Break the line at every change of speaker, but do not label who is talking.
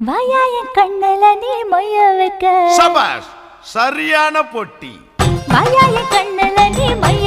வாயா என் கண்ணல நீ மொய்ய வைக்க.
சபாஷ் சரியான பொட்டி.
வாயா என் கண்ணல நீ மைய